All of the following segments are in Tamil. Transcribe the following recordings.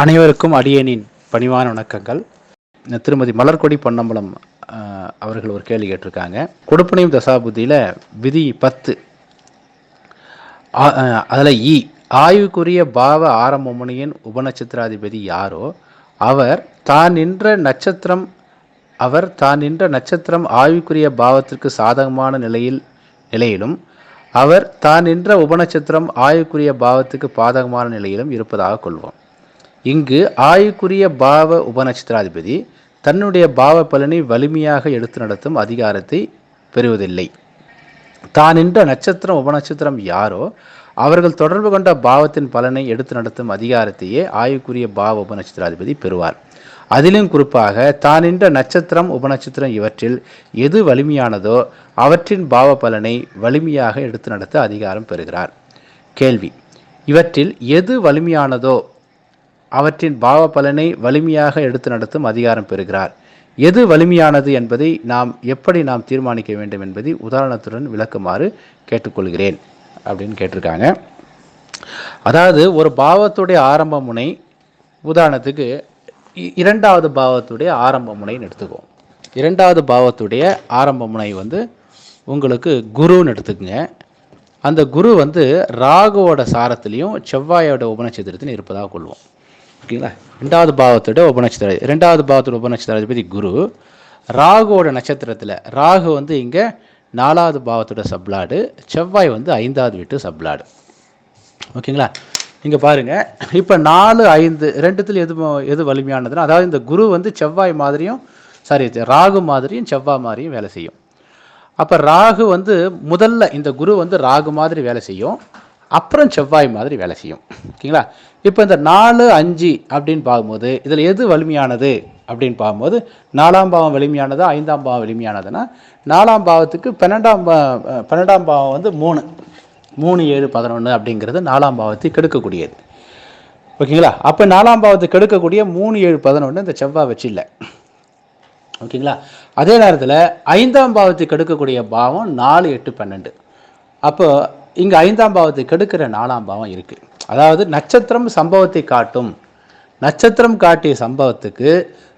அனைவருக்கும் அடியனின் பணிவான வணக்கங்கள். திருமதி மலர்கொடி பொன்னம்பலம் அவர்கள் ஒரு கேள்வி கேட்டிருக்காங்க. கொடுப்பனையும் தசாபுத்தியில் விதி பத்து. அதில் இ ஆய்வுக்குரிய பாவ ஆரம்பமுனியின் உபநட்சத்திராதிபதி யாரோ அவர் தான் நின்ற நட்சத்திரம் அவர் தான் நின்ற நட்சத்திரம் ஆய்வுக்குரிய பாவத்திற்கு சாதகமான நிலையில் நிலையிலும் அவர் தான் நின்ற உபநட்சத்திரம் ஆய்வுக்குரிய பாவத்துக்கு பாதகமான நிலையிலும் இருப்பதாக கொள்வோம். இங்கு ஆயுக்குரிய பாவ உபநட்சத்திராதிபதி தன்னுடைய பாவ பலனை வலிமையாக எடுத்து நடத்தும் அதிகாரத்தை பெறுவதில்லை. தான் நின்ற நட்சத்திரம் உபநட்சத்திரம் யாரோ அவர்கள் தொடர்பு கொண்ட பாவத்தின் பலனை எடுத்து நடத்தும் அதிகாரத்தையே ஆயுக்குரிய பாவ உபநட்சத்திராதிபதி பெறுவார். அதிலும் குறிப்பாக தான் நின்ற நட்சத்திரம் உபநட்சத்திரம் இவற்றில் எது வலிமையானதோ அவற்றின் பாவ பலனை வலிமையாக எடுத்து நடத்த அதிகாரம் பெறுகிறார். கேள்வி இவற்றில் எது வலிமையானதோ அவற்றின் பாவ பலனை வலிமையாக எடுத்து நடத்தும் அதிகாரம் பெறுகிறார். எது வலிமையானது என்பதை நாம் எப்படி நாம் தீர்மானிக்க வேண்டும் என்பதை உதாரணத்துடன் விளக்குமாறு கேட்டுக்கொள்கிறேன் அப்படின்னு கேட்டிருக்காங்க. அதாவது ஒரு பாவத்துடைய ஆரம்ப முனை உதாரணத்துக்கு இ- இரண்டாவது பாவத்துடைய ஆரம்ப முனைன்னு எடுத்துக்குவோம். இரண்டாவது பாவத்துடைய ஆரம்ப முனை வந்து உங்களுக்கு குருன்னு எடுத்துக்கோங்க. அந்த குரு வந்து ராகுவோட சாரத்திலையும் செவ்வாயோட உபநட்சத்திரத்திலையும் இருப்பதாக கொள்வோம். ஓகேங்களா? ரெண்டாவது பாவத்தோட உபநட்சத்திர ரெண்டாவது பாவத்தோட உபநட்சத்திராதிபதி குரு ராகுவோட நட்சத்திரத்தில் ராகு வந்து இங்கே நாலாவது பாவத்தோட சப்ளாடு செவ்வாய் வந்து ஐந்தாவது வீட்டு சப்ளாடு. ஓகேங்களா? இங்கே பாருங்கள் இப்போ நாலு ஐந்து ரெண்டுத்தில் எது எது வலிமையானதுன்னா அதாவது இந்த குரு வந்து செவ்வாய் மாதிரியும் சாரி ராகு மாதிரியும் செவ்வாய் மாதிரியும் வேலை செய்யும். அப்போ ராகு வந்து முதல்ல இந்த குரு வந்து ராகு மாதிரி வேலை செய்யும் அப்புறம் செவ்வாய் மாதிரி வேலை செய்யும். ஓகேங்களா? இப்போ இந்த நாலு அஞ்சு அப்படின்னு பார்க்கும்போது இதில் எது வலிமையானது அப்படின்னு பார்க்கும்போது நாலாம் பாவம் வலிமையானதா ஐந்தாம் பாவம் வலிமையானதுன்னா நாலாம் பாவத்துக்கு பன்னெண்டாம் பன்னெண்டாம் பாவம் வந்து மூணு. மூணு ஏழு பதினொன்று அப்படிங்கிறது நாலாம் பாவத்தை கெடுக்கக்கூடியது. ஓகேங்களா? அப்போ நாலாம் பாவத்தை கெடுக்கக்கூடிய மூணு ஏழு பதினொன்று இந்த செவ்வாய் வச்சு இல்லை. ஓகேங்களா? அதே நேரத்தில் ஐந்தாம் பாவத்தை கெடுக்கக்கூடிய பாவம் நாலு எட்டு பன்னெண்டு. அப்போ இங்கே ஐந்தாம் பாவத்தை கெடுக்கிற நாலாம் பாவம் இருக்குது அதாவது நட்சத்திரம் சம்பவத்தை காட்டும். நட்சத்திரம் காட்டிய சம்பவத்துக்கு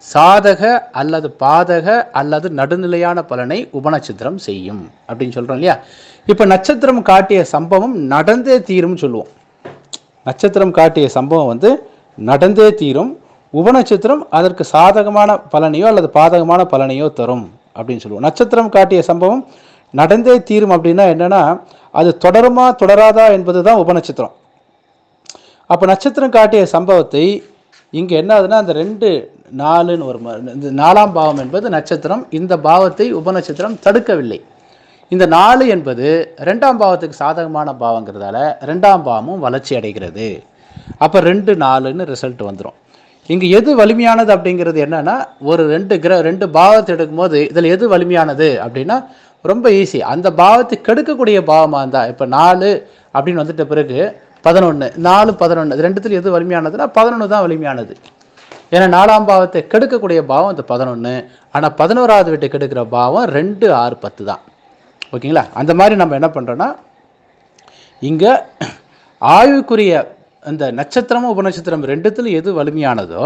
சாதக அல்லது பாதக அல்லது நடுநிலையான பலனை உபநட்சத்திரம் செய்யும் அப்படின்னு சொல்கிறோம் இல்லையா? இப்போ நட்சத்திரம் காட்டிய சம்பவம் நடந்தே தீரும்னு சொல்லுவோம். நட்சத்திரம் காட்டிய சம்பவம் வந்து நடந்தே தீரும். உபநட்சத்திரம் அதற்கு சாதகமான பலனையோ அல்லது பாதகமான பலனையோ தரும் அப்படின்னு சொல்லுவோம். நட்சத்திரம் காட்டிய சம்பவம் நடந்தே தீரும் அப்படின்னா என்னென்னா அது தொடருமா தொடராதா என்பது தான் உபநட்சத்திரம். அப்போ நட்சத்திரம் காட்டிய சம்பவத்தை இங்கே என்ன ஆகுதுன்னா அந்த ரெண்டு நாலுன்னு ஒரு ம- இந்த நாலாம் பாவம் என்பது நட்சத்திரம் இந்த பாவத்தை உபநட்சத்திரம் தடுக்கவில்லை. இந்த நாலு என்பது ரெண்டாம் பாவத்துக்கு சாதகமான பாவங்கிறதால ரெண்டாம் பாவமும் வளர்ச்சி அடைகிறது. அப்போ ரெண்டு நாலுன்னு ரிசல்ட் வந்துடும் இங்கே எது வலிமையானது அப்படிங்கிறது என்னென்னா ஒரு ரெண்டு கிர ரெண்டு பாவத்தை எடுக்கும்போது இதில் எது வலிமையானது அப்படின்னா ரொம்ப ஈஸி அந்த பாவத்தை கெடுக்கக்கூடிய பாவமாக இருந்தால் இப்போ நாலு அப்படின்னு வந்துட்ட பிறகு பதினொன்று நாலு பதினொன்று இது எது வலிமையானதுன்னா பதினொன்று தான் வலிமையானது. ஏன்னா நாலாம் பாவத்தை கெடுக்கக்கூடிய பாவம் இந்த பதினொன்று ஆனால் பதினோராவது வீட்டை கெடுக்கிற பாவம் ரெண்டு ஆறு பத்து தான். ஓகேங்களா? அந்த மாதிரி நம்ம என்ன பண்ணுறோன்னா இங்கே ஆய்வுக்குரிய அந்த நட்சத்திரமும் உபநட்சத்திரம் ரெண்டுத்துல எது வலிமையானதோ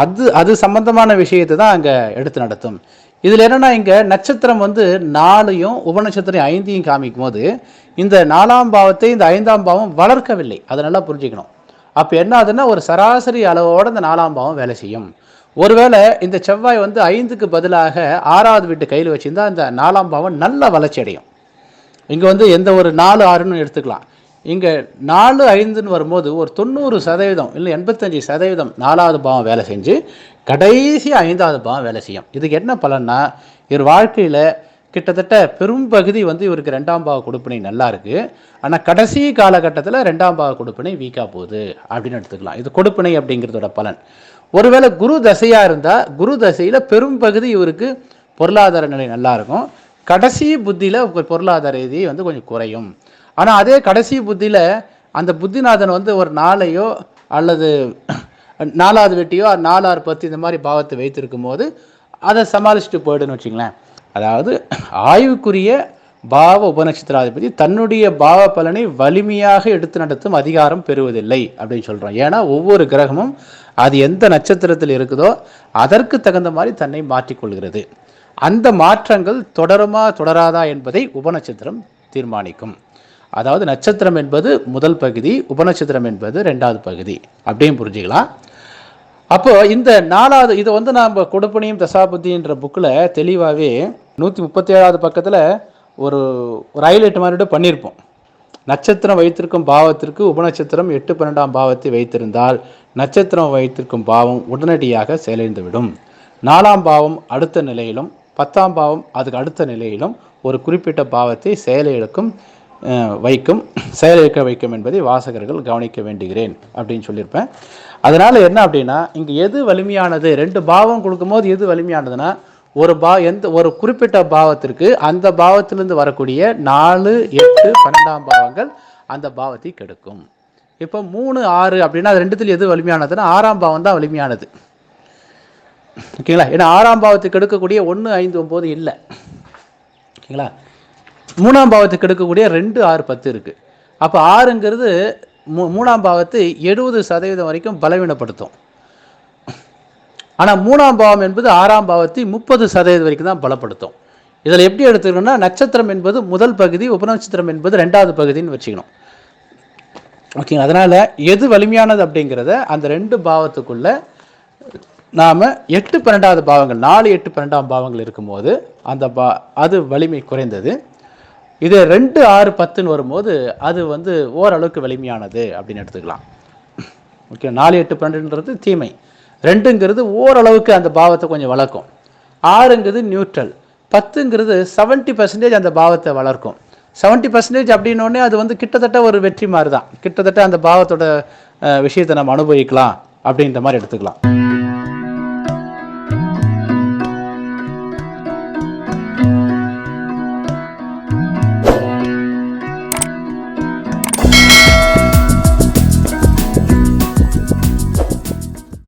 அது அது சம்பந்தமான விஷயத்தை தான் அங்கே எடுத்து நடத்தும். இதில் என்னென்னா இங்கே நட்சத்திரம் வந்து நாலையும் உபநட்சத்திரம் ஐந்தையும் காமிக்கும் போது இந்த நாலாம் பாவத்தை இந்த ஐந்தாம் பாவம் வளர்க்கவில்லை. அதை நல்லா புரிஞ்சுக்கணும். அப்போ என்ன ஆகுதுன்னா ஒரு சராசரி அளவோடு இந்த நாலாம் பாவம் வேலை செய்யும். ஒருவேளை இந்த செவ்வாய் வந்து ஐந்துக்கு பதிலாக ஆறாவது வீட்டு கையில் வச்சுருந்தா இந்த நாலாம் பாவம் நல்ல வளர்ச்சி அடையும். இங்கே வந்து எந்த ஒரு நாலு ஆறுன்னு எடுத்துக்கலாம். இங்கே நாலு ஐந்துன்னு வரும்போது ஒரு தொண்ணூறு சதவீதம் இல்லை எண்பத்தஞ்சு சதவீதம் நாலாவது பாவம் வேலை செஞ்சு கடைசி ஐந்தாவது பாவம் வேலை செய்யும். இதுக்கு என்ன பலன்னா இவர் வாழ்க்கையில் கிட்டத்தட்ட பெரும்பகுதி வந்து இவருக்கு ரெண்டாம் பாவ கொடுப்பினை நல்லா இருக்குது ஆனால் கடைசி காலகட்டத்தில் ரெண்டாம் பாவ கொடுப்பினை வீக்காக போகுது அப்படின்னு எடுத்துக்கலாம். இது கொடுப்பினை அப்படிங்கிறதோட பலன். ஒருவேளை குரு தசையாக இருந்தால் குரு தசையில் பெரும்பகுதி இவருக்கு பொருளாதார நிலை நல்லா இருக்கும். கடைசி புத்தியில் பொருளாதார ரீதி வந்து கொஞ்சம் குறையும். ஆனால் அதே கடைசி புத்தியில் அந்த புத்திநாதன் வந்து ஒரு நாளையோ அல்லது நாலாவது வெட்டியோ நாலாறு பத்து இந்த மாதிரி பாவத்தை வைத்திருக்கும் போது அதை சமாளிச்சுட்டு போயிடுன்னு வச்சுங்களேன். அதாவது ஆய்வுக்குரிய பாவ உபநட்சத்திராதிபதி தன்னுடைய பாவ பலனை வலிமையாக எடுத்து நடத்தும் அதிகாரம் பெறுவதில்லை அப்படின்னு சொல்கிறோம் ஏன்னா ஒவ்வொரு கிரகமும் அது எந்த நட்சத்திரத்தில் இருக்குதோ அதற்கு தகுந்த மாதிரி தன்னை மாற்றிக்கொள்கிறது. அந்த மாற்றங்கள் தொடருமா தொடராதா என்பதை உபநட்சத்திரம் தீர்மானிக்கும். அதாவது நட்சத்திரம் என்பது முதல் பகுதி உபநட்சத்திரம் என்பது ரெண்டாவது பகுதி. அப்படின்னு புரிஞ்சுக்கலாம். அப்போ இந்த நாலாவது இதை வந்து நாம் கொடுப்பனியும் தசாபதின்ற புக்கில் தெளிவாகவே நூற்றி முப்பத்தி ஏழாவது பக்கத்தில் ஒரு ஒரு ஹைலைட் மாதிரி பண்ணியிருப்போம். நட்சத்திரம் வைத்திருக்கும் பாவத்திற்கு உபநட்சத்திரம் எட்டு பன்னெண்டாம் பாவத்தை வைத்திருந்தால் நட்சத்திரம் வைத்திருக்கும் பாவம் உடனடியாக செயலிழந்துவிடும் நாலாம் பாவம் அடுத்த நிலையிலும் பத்தாம் பாவம் அதுக்கு அடுத்த நிலையிலும் ஒரு குறிப்பிட்ட பாவத்தை செயலிழக்கும் வைக்கும் செயலிழக்க வைக்கும் என்பதை வாசகர்கள் கவனிக்க வேண்டுகிறேன் அப்படின்னு சொல்லியிருப்பேன். அதனால் என்ன அப்படின்னா இங்கே எது வலிமையானது? ரெண்டு பாவம் கொடுக்கும்போது எது வலிமையானதுன்னா ஒரு பா எந்த ஒரு குறிப்பிட்ட பாவத்திற்கு அந்த பாவத்திலிருந்து வரக்கூடிய நாலு எட்டு பன்னெண்டாம் பாவங்கள் அந்த பாவத்தை கெடுக்கும். இப்போ மூணு ஆறு அப்படின்னா அது ரெண்டுத்தில் எது வலிமையானதுன்னா ஆறாம் பாவம் தான் வலிமையானது. ஓகேங்களா? ஏன்னா ஆறாம் பாவத்துக்கு எடுக்கக்கூடிய ஒன்று ஐந்து ஒம்பது இல்லை. ஓகேங்களா? மூணாம் பாவத்துக்கு எடுக்கக்கூடிய ரெண்டு ஆறு பத்து இருக்குது அப்போ ஆறுங்கிறது மூ மூணாம் பாவத்தை எழுபது சதவீதம் வரைக்கும் பலவீனப்படுத்தும். ஆனால் மூணாம் பாவம் என்பது ஆறாம் பாவத்தை முப்பது சதவீதம் வரைக்கும் தான் பலப்படுத்தும். இதில் எப்படி எடுத்துக்கணும்னா நட்சத்திரம் என்பது முதல் பகுதி உபநட்சத்திரம் என்பது ரெண்டாவது பகுதின்னு வச்சுக்கணும். ஓகே அதனால் எது வலிமையானது அப்படிங்கிறத அந்த ரெண்டு பாவத்துக்குள்ள நாம் எட்டு பன்னெண்டாவது பாவங்கள் நாலு எட்டு பன்னெண்டாம் பாவங்கள் இருக்கும்போது அந்த பா அது வலிமை குறைந்தது. இது ரெண்டு ஆறு பத்துன்னு வரும்போது அது வந்து ஓரளவுக்கு வலிமையானது அப்படின்னு எடுத்துக்கலாம். ஓகே நாலு எட்டு பன்னெண்டுன்றது தீமை. ரெண்டுங்கிறது ஓரளவுக்கு அந்த பாவத்தை கொஞ்சம் வளர்க்கும். ஆறுங்கிறது நியூட்ரல் பத்துங்கிறது செவன்ட்டி பர்சன்டேஜ் அந்த பாவத்தை வளர்க்கும். செவன்ட்டி பர்சன்டேஜ் அப்படின்னோடனே அது வந்து கிட்டத்தட்ட ஒரு வெற்றி மாதிரி தான் கிட்டத்தட்ட அந்த பாவத்தோட விஷயத்தை நம்ம அனுபவிக்கலாம் அப்படின்ற மாதிரி எடுத்துக்கலாம்.